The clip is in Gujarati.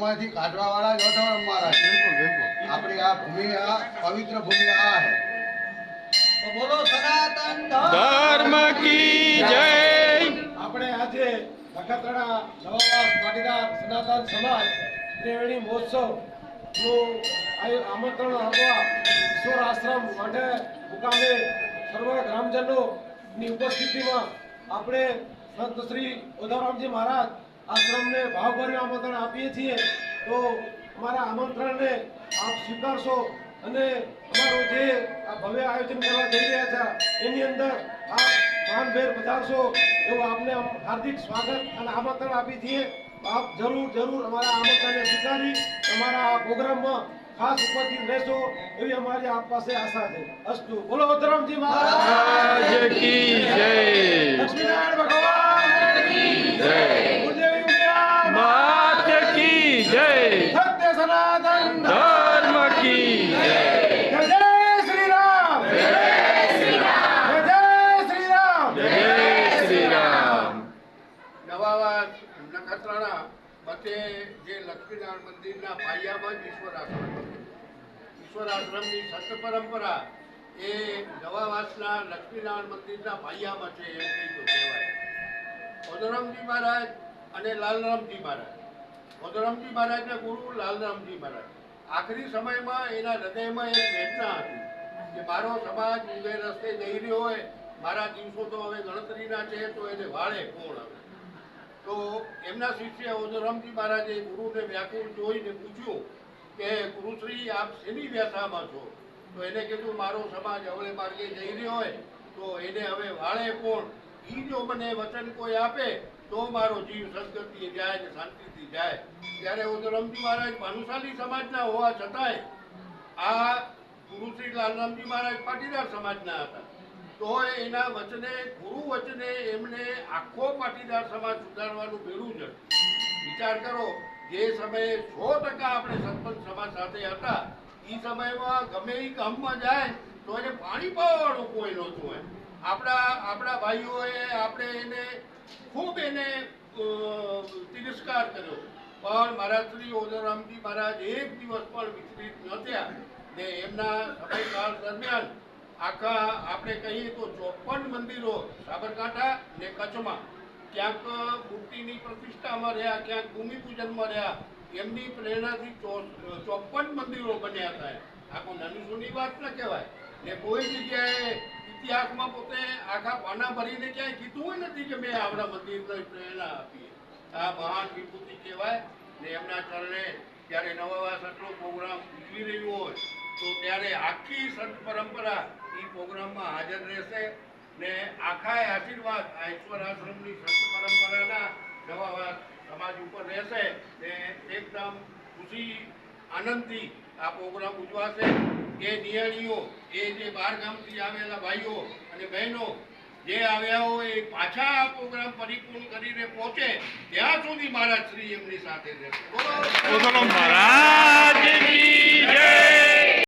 માંથી કાઢવા વાળા જ તમારા મહારાજ બિલકુલ બિલકુલ આપણી આ ભૂમિ આ પવિત્ર ભૂમિ આ હે. તો બોલો સનાતન ધર્મ. કી જય? આપણે આજે નખત્રાણા નવાવાસ પાટીદાર સનાતન સમાજ ત્રિવેણી મહોત્સવનું આમંત્રણ આપવા ઈશ્વર આશ્રમ માટે મુકામે સર્વ ગ્રામજનોની ઉપસ્થિતિમાં આપણે સંત શ્રી ઉદારામજી મહારાજ આશ્રમને ભાવભર્યું આમંત્રણ આપીએ છીએ. તો અમારા આમંત્રણને આપ સ્વીકારશો અને અમારું જે આ ભવ્ય આયોજન કરવા જઈ રહ્યા છે, એની અંદર આપ માનભેર પધારશો એવું આપને હાર્દિક સ્વાગત અને આમંત્રણ આપી છીએ. આપ જરૂર જરૂર અમારા આમંત્રણને સ્વીકારી અમારા આ પ્રોગ્રામમાં ખાસ ઉપસ્થિત રહેશો એવી અમારી આપ પાસે આશા છે. અસ્તુ. બોલો ધરમજી મહારાજ. સત્ય સનાતન ધર્મ કી જય. જય જય શ્રી રામ જય જય શ્રી રામ જય શ્રી રામ નવાવાસ નખત્રાણા મતે જે લક્ષ્મીનારાયણ મંદિરના પાયામાં જ ઈશ્વર આશ્રમ. ઈશ્વર આશ્રમની સંત પરંપરા એ નવાવાસના લક્ષ્મીનારાયણ મંદિરના પાયામાં છે એમ કહેવાય. મધુરામજી મહારાજ અને લાલરામજી મહારાજ. મધુરામજી મહારાજના ગુરુ, લાલરામજી મહારાજ. આખરી સમયમાં એના હૃદયમાં એક વેદના હતી કે મારો સમાજ ઊંધે રસ્તે જઈ રહ્યો હોય, મારા દિવસો તો હવે ગણતરીના છે, તો એને વાળે કોણ હવે તો એમના શિષ્ય ઓદરામજી મહારાજે ગુરુને વ્યાકુળ જોઈને પૂછ્યું કે, ગુરુશ્રી, આપ શેની વ્યથામાં છો? તો એને કીધું, મારો સમાજ અવળે માર્ગે જઈ રહ્યો હોય, તો એને હવે વાળે કોણ? એ જો મને વચન કોઈ આપે તો મારો જીવ સદગતિએ જાય ને શાંતિથી જાય. ત્યારે ઓદરામજી મહારાજ ભાનુશાલી સમાજના હોવા છતાંય આ ગુરુ શ્રી લાલરામજી મહારાજ પાટીદાર સમાજના હતા. તો એના વચને, ગુરુ વચને એમને આખો પાટીદાર સમાજ સુધારવાનું ભેળું જ વિચાર કરો, જે સમયે સો ટકા આપણે સરપંચ સમાજ સાથે હતા એ સમયમાં ગમે એ ગામમાં જાય, તો એને પાણી પાવાનું કોઈ નહોતું એમ. આપણા આપણા ભાઈઓએ આપણે એને ખૂબ એને તિરસ્કાર કર્યો. પણ મારા શ્રી ઓદરામજી મહારાજ એક દિવસ પણ વિચલિત ન ને એમના સમયકાળ દરમિયાન આખા, આપણે કહીએ તો ચોપન મંદિરો સાબરકાંઠા ને કચ્છમાં ક્યાંક મૂર્તિની પ્રતિષ્ઠામાં રહ્યા, ક્યાંક ભૂમિપૂજનમાં રહ્યા, એમની પ્રેરણાથી ચોપન મંદિરો બન્યા હતા. આ કોઈ નાની સૂની વાત ન કહેવાય. ને કોઈ જગ્યાએ ઇતિહાસમાં પોતે આખા પાના ભરીને ક્યાંય કીધું નથી કે મેં આપણા મંદિરની પ્રેરણા આપી. આ મહાન વિભૂતિ કહેવાય ને એમના ચરણે જ્યારે નવાવાસ આટલો પ્રોગ્રામ ઉજવી રહ્યું હોય, તો ત્યારે આખી સંત પરંપરા એ પ્રોગ્રામમાં હાજર રહેશે ને આખા આશીર્વાદ આ ઈશ્વર આશ્રમની સંત પરંપરાના નવાવાસ સમાજ ઉપર રહેશે ને એકદમ ખુશી આનંદથી આ પ્રોગ્રામ ઉજવાશે. એ દિયાળીઓ, એ જે બાર ગામથી આવેલા ભાઈઓ અને બહેનો જે આવ્યા હોય પાછા આ પ્રોગ્રામ પરિપૂર્ણ કરીને પહોંચે, ત્યાં સુધી મહારાજ શ્રી એમની સાથે રહેશે.